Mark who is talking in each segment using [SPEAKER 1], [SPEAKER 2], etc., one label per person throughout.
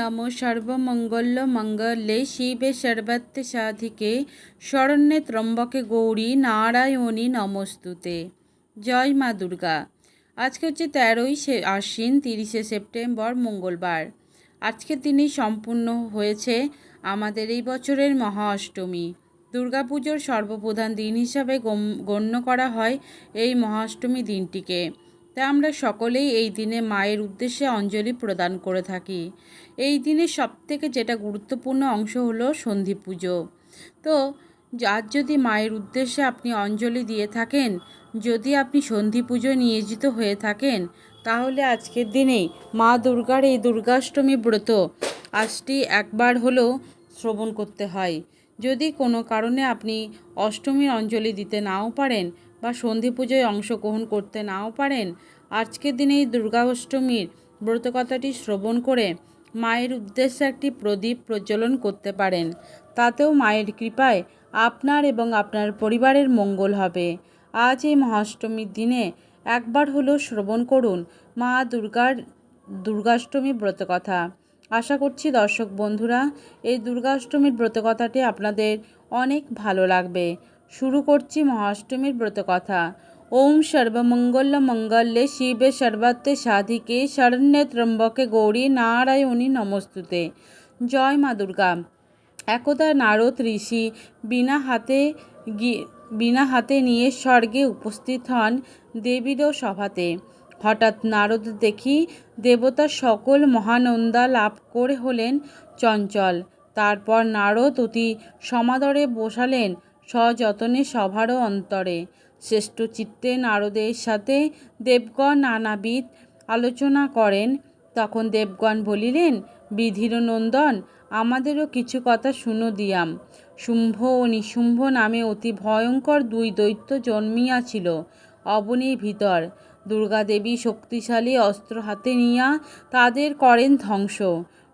[SPEAKER 1] নম সর্বমঙ্গল মঙ্গলে শিবে সর্বত্র সাধিকে শরণ্যে ত্রম্বকে গৌরী নারায়ণী নমস্তুতে জয় মা দুর্গা। আজকে হচ্ছে তেরোই সে আশ্বিন, তিরিশে সেপ্টেম্বর, মঙ্গলবার। আজকের দিনেই সম্পূর্ণ হয়েছে আমাদের এই বছরের মহা অষ্টমী। দুর্গাপুজোর সর্বপ্রধান দিন হিসাবে গণ্য করা হয় এই মহাষ্টমী দিনটিকে। তা আমরা সকলেই এই দিনে মায়ের উদ্দেশ্যে অঞ্জলি প্রদান করে থাকি। এই দিনের সবথেকে যেটা গুরুত্বপূর্ণ অংশ হলো সন্ধি পুজো। তো, আজ যদি মায়ের উদ্দেশ্যে আপনি অঞ্জলি দিয়ে থাকেন, যদি আপনি সন্ধি পুজো নিয়োজিত হয়ে থাকেন, তাহলে আজকের দিনেই মা দুর্গার এই দুর্গাষ্টমী ব্রত আজটি একবার হলেও শ্রবণ করতে হয়। যদি কোনো কারণে আপনি অষ্টমীর অঞ্জলি দিতে নাও পারেন বা সন্ধি পুজোয় অংশগ্রহণ করতে নাও পারেন, আজকের দিনে এই দুর্গা অষ্টমীর ব্রতকথাটি শ্রবণ করে মায়ের উদ্দেশ্যে একটি প্রদীপ প্রজ্বলন করতে পারেন। তাতেও মায়ের কৃপায় আপনার এবং আপনার পরিবারের মঙ্গল হবে। আজ এই মহাষ্টমীর দিনে একবার হলেও শ্রবণ করুন মা দুর্গার দুর্গাষ্টমী ব্রতকথা। আশা করছি দর্শক বন্ধুরা, এই দুর্গাষ্টমীর ব্রতকথাটি আপনাদের অনেক ভালো লাগবে। শুরু করছি মহাষ্টমীর ব্রতকথা। ওম সর্বমঙ্গল মঙ্গলে শিবে সর্বাত্মে সাধিকে শরণ্যে ত্রম্বকে গৌরী নারায়ণী নমস্তুতে। জয় মা দুর্গা। একদা নারদ ঋষি বিনা হাতে বিনা হাতে নিয়ে স্বর্গে উপস্থিত হন দেবীরও সভাতে। হঠাৎ নারদ দেখি দেবতা সকল মহানন্দা লাভ করে হলেন চঞ্চল। তারপর নারদ অতি সমাদরে বসালেন সযতনে সভারও অন্তরে। শ্রেষ্ঠ চিত্তে নারদের সাথে দেবগণ নানাবিধ আলোচনা করেন। তখন দেবগণ বলিলেন, বিধির নন্দন, আমাদেরও কিছু কথা শুনো দিয়াম। শুম্ভ ও নিশুম্ভ নামে অতি ভয়ঙ্কর দুই দৈত্য জন্মিয়াছিল অবনীর ভিতর। দুর্গাদেবী শক্তিশালী অস্ত্র হাতে নিয়া তাদের করেন ধ্বংস।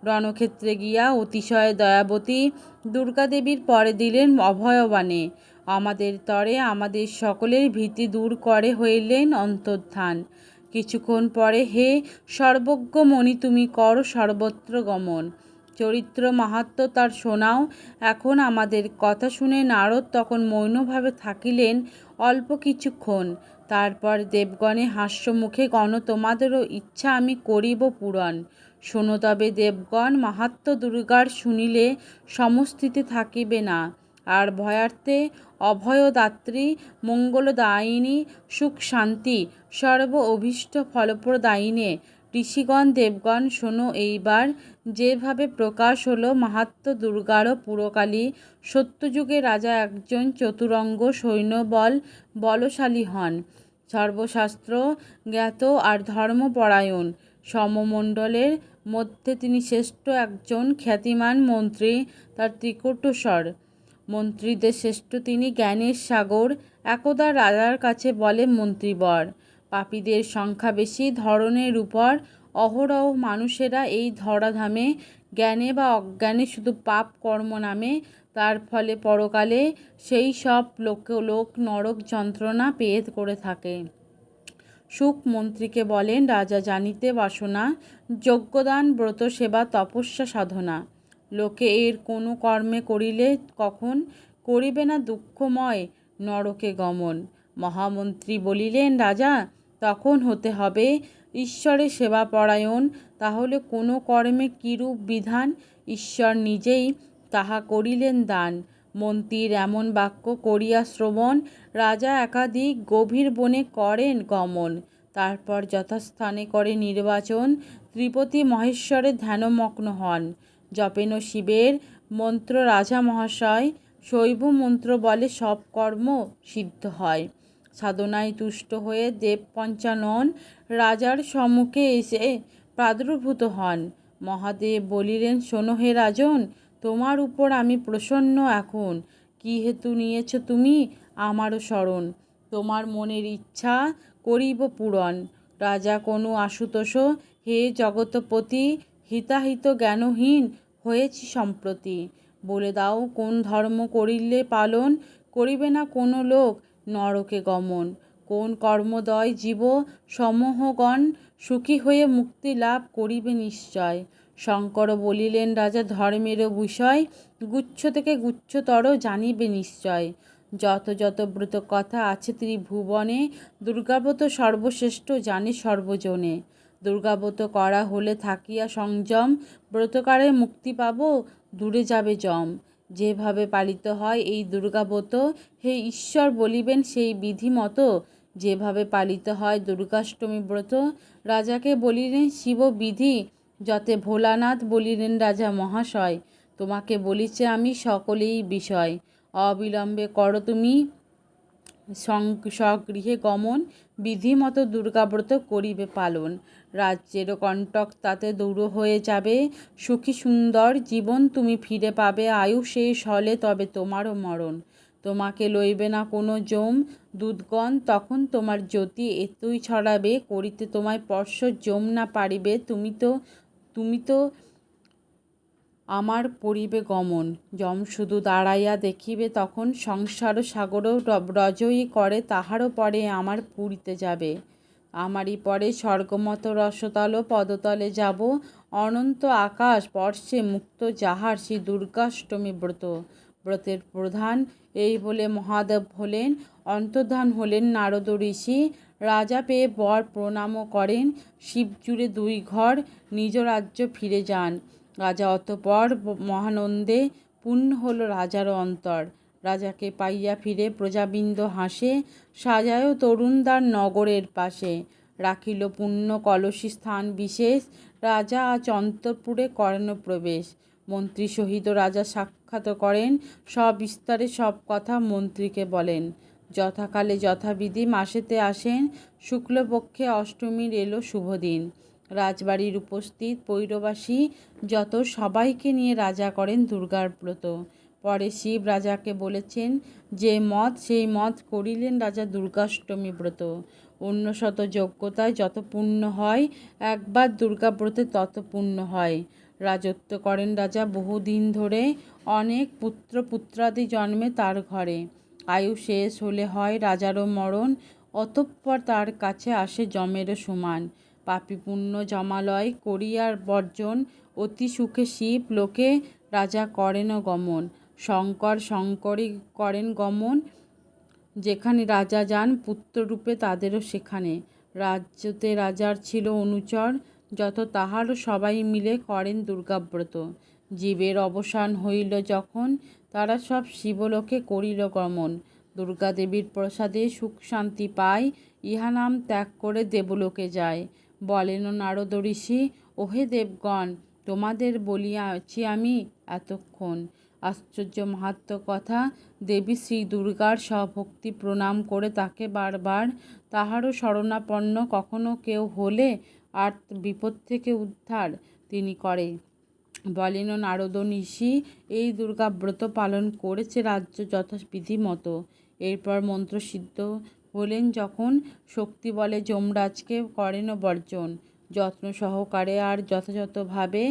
[SPEAKER 1] রণক্ষেত্রে গিয়া অতিশয় দয়াবতী দুর্গাদেবীর পরে দিলেন অভয়বাণে। আমাদের তরে আমাদের সকলের ভীতি দূর করে হইলেন অন্তর্ধান। কিছুক্ষণ পরে হে সর্বজ্ঞ মণি, তুমি কর সর্বত্র গমন। চরিত্র মাহাত্ম তার শোনাও। এখন আমাদের কথা শুনে নারদ তখন মৌনভাবে থাকিলেন অল্প কিছুক্ষণ। তারপর দেবগণে হাস্যমুখে, গণ, তোমাদেরও ইচ্ছা আমি করিব পূরণ। শোনো তবে দেবগণ মাহাত্ম দুর্গার শুনিলে সমস্থিতি থাকিবে না। আর ভয়ার্থে অভয়দাত্রী, মঙ্গলদায়িনী, সুখ শান্তি, সর্ব অভীষ্ট ফলপ্রদায়িনে ঋষিগণ, দেবগণ, শোনো এইবার। যেভাবে প্রকাশ হলো মাহাত্ম দুর্গারও পুরকালী সত্যযুগে রাজা একজন চতুরঙ্গ সৈন্যবল বলশালী হন। সর্বশাস্ত্র জ্ঞাত আর ধর্মপরায়ণ। সমমণ্ডলের মধ্যে তিনি শ্রেষ্ঠ একজন খ্যাতিমান মন্ত্রী, তার ত্রিকটস্বর। মন্ত্রীদের শ্রেষ্ঠ তিনি জ্ঞানের সাগর। একদা রাজার কাছে বলে মন্ত্রীবর। পাপীদের সংখ্যা বেশি ধরনের উপর অহরহ মানুষেরা এই ধরাধামে জ্ঞানে বা অজ্ঞানে শুধু পাপ কর্ম নামে, তার ফলে পরকালে সেই সব লোক লোক নরক যন্ত্রণা পেয়ে করে থাকে। সুখ মন্ত্রীকে বলেন, রাজা জানিতে বাসনা, যজ্ঞদান, ব্রত সেবা, তপস্যা, সাধনা। লোকে এর কোনো কর্মে করিলে কখন করিবে না দুঃখময় নরকে গমন। মহামন্ত্রী বলিলেন, রাজা, তখন হতে হবে। ঈশ্বরের সেবা পরায়ণ। তাহলে কোনো কর্মে কিরূপ বিধান? ঈশ্বর নিজেই তাহা করিলেন দান। মন্ত্রীর এমন বাক্য করিয়া শ্রবণ, রাজা একাধিক গভীর বনে করেন গমন। তারপর যথাস্থানে করে নির্বাচন। ত্রিপতি মহেশ্বরে ধ্যানমগ্ন হন। জপেন শিবের মন্ত্র রাজা মহাশয়। শৈব মন্ত্র বলে সব কর্ম সিদ্ধ হয়। সাধনায় তুষ্ট হয়ে দেব পঞ্চানন রাজার সম্মুখে এসে প্রাদুর্ভূত হন। মহাদেব বলিলেন, শোনো হে রাজন, তোমার উপর আমি প্রসন্ন এখন। কি হেতু নিয়েছ তুমি আমারও স্মরণ? তোমার মনের ইচ্ছা করিব পূরণ। রাজা কোনো আশুতোষ, হে জগতপতি হিতাহিত জ্ঞানহীন হয়েছি সম্প্রতি। বলে দাও, কোন ধর্ম করিলে পালন করিবে না কোনো লোক? নরকে গমন। কোন কর্মদয় জীব সমূহগণ সুখী হয়ে মুক্তি লাভ করিবে নিশ্চয়? শঙ্কর বলিলেন, রাজা ধর্মেরও বিষয় গুচ্ছ থেকে গুচ্ছতর জানিবে নিশ্চয়। যত যত ব্রত কথা আছে ত্রিভুবনে, দুর্গাব্রত সর্বশ্রেষ্ঠ জানে সর্বজনে। দুর্গাব্রত করা হলে থাকিয়া সংযম, ব্রতকারে মুক্তি পাব, দূরে যাবে জম। যেভাবে পালিত হয় এই দুর্গাব্রত, হে ঈশ্বর বলিবেন সেই বিধি মতো যেভাবে পালিত হয় দুর্গাষ্টমী ব্রত, রাজাকে বলিলেন শিব বিধি, যতে ভোলানাথ বলিলেন রাজা মহাশয়। তোমাকে বলিছে আমি সকলেই বিষয়। অবিলম্বে করো তুমি স্বগৃহে গমন, বিধিমতো দুর্গাব্রত করিবে পালন। রাজ্যের কণ্টক তাতে দূর হয়ে যাবে। সুখী সুন্দর জীবন তুমি ফিরে পাবে। আয়ু শেষ হলে তবে তোমারও মরণ। তোমাকে লইবে না কোনো জম দুধগণ, তখন তোমার জ্যোতি এতই ছড়াবে, করিতে তোমায় স্পর্শ জম না পারিবে। তুমি তো তুমি তো আমার পরিবে গমন। যম শুধু দাঁড়াইয়া দেখিবে, তখন সংসার সাগরও রজয়ী করে, তাহারও পরে আমার পুরীতে যাবে। আমারই পরে স্বর্গমত রসতল পদতলে যাব। অনন্ত আকাশ স্পর্শে মুক্ত যাহার শ্রী দুর্গাষ্টমী ব্রত। ব্রতের প্রধান এই বলে মহাদেব হলেন, অন্তর্ধান হলেন নারদ ঋষি। রাজা পেয়ে বর প্রণামও করেন শিবজুড়ে দুই ঘর নিজ রাজ্য ফিরে যান। রাজা অতপর মহানন্দে পূর্ণ হল রাজার অন্তর। রাজাকে পাইয়া ফিরে প্রজাবৃন্দ হাসে সাজায়ও তরুণদার নগরের পাশে। রাখিল পুণ্য কলসী স্থান বিশেষ, রাজা আজ অন্তপুরে করেন প্রবেশ মন্ত্রী সহিত রাজা সাক্ষাৎ করেন, সবিস্তারে সব কথা মন্ত্রীকে বলেন। যথাকালে যথাবিধি মাসেতে আসেন, শুক্লপক্ষে অষ্টমীর এলো শুভদিন। রাজবাড়ির উপস্থিত পৈরবাসী যত সবাইকে নিয়ে রাজা করেন দুর্গার ব্রত। পরে শিব রাজাকে বলেছেন, যে মত, সেই মত করিলেন রাজা দুর্গাষ্টমী ব্রত। অন্য শত যোগ্যতায় যত পূর্ণ হয়, একবার দুর্গাব্রতে তত পূর্ণ হয়। রাজত্ব করেন রাজা বহুদিন ধরে, অনেক পুত্র পুত্রাদি জন্মে তার ঘরে। আয়ু শেষ হলে হয় রাজারও মরণ, অতঃপর তার কাছে আসে জমেরও সমান। পাপি পুণ্য জমালয় করিয়ার বর্জন, অতি সুখে শিব লোকে রাজা করেন গমন। শঙ্কর শঙ্করই করেন গমন। যেখানে রাজা যান, পুত্ররূপে তাদেরও সেখানে। রাজ্যতে রাজার ছিল অনুচর, যত তাহারও সবাই মিলে করেন দুর্গাব্রত। জীবের অবসান হইল যখন তারা সব শিবলোকে করিল গমন। দুর্গাদেবীর প্রসাদে সুখ শান্তি পায়, ইহা নাম ত্যাগ করে দেবলোকে যায়। বলেন নারদ ঋষি, ওহে দেবগণ তোমাদের বলিয়াছি আমি এতক্ষণ। আশ্চর্য মাহাত্ম কথা। দেবী শ্রী দুর্গার সভক্তি প্রণাম করে তাকে বারবার তাহারও শরণাপন্ন কখনো কেউ হলে আর বিপদ থেকে উদ্ধার তিনি করে বলেন, নারদ ঋষি, এই দুর্গা ব্রত পালন করেছে রাজ্য যথাবিধি মতো এরপর মন্ত্রসিদ্ধ হলেন যখন। শক্তি বলে যমরাজকে করেন বর্জন। যত্ন সহকারে আর যথাযথভাবে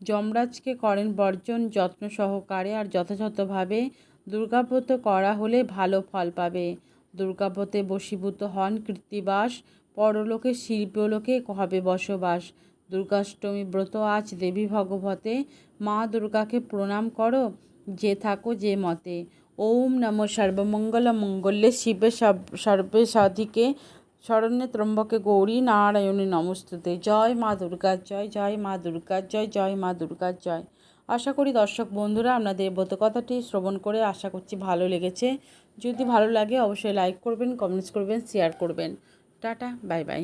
[SPEAKER 1] যমরাজকে করেন বর্জন, যত্ন সহকারে আর যথাযথভাবে দুর্গাব্রত করা হলে ভালো ফল পাবে। দুর্গাব্রতে বশীভূত হন কৃত্তিবাস, পরলোকে শিল্পলোকে হবে বসবাস। দুর্গাষ্টমী ব্রত আজ দেবী ভগবতে, মা দুর্গাকে প্রণাম করো যে থাকো যে মতে। ওম নম সর্বমঙ্গল মঙ্গলে শিবে সর্বে সাধিকে শরণ্যে ত্রম্বকে গৌরী নারায়ণী নমস্তুতে। জয় মা দুর্গা, জয় জয় মা দুর্গা, জয় জয় মা দুর্গা, জয়। আশা করি দর্শক বন্ধুরা আপনাদের কথাটি শ্রবণ করে আশা করছি ভালো লেগেছে। যদি ভালো লাগে, অবশ্যই লাইক করবেন কমেন্টস করবেন শেয়ার করবেন। Tata bye bye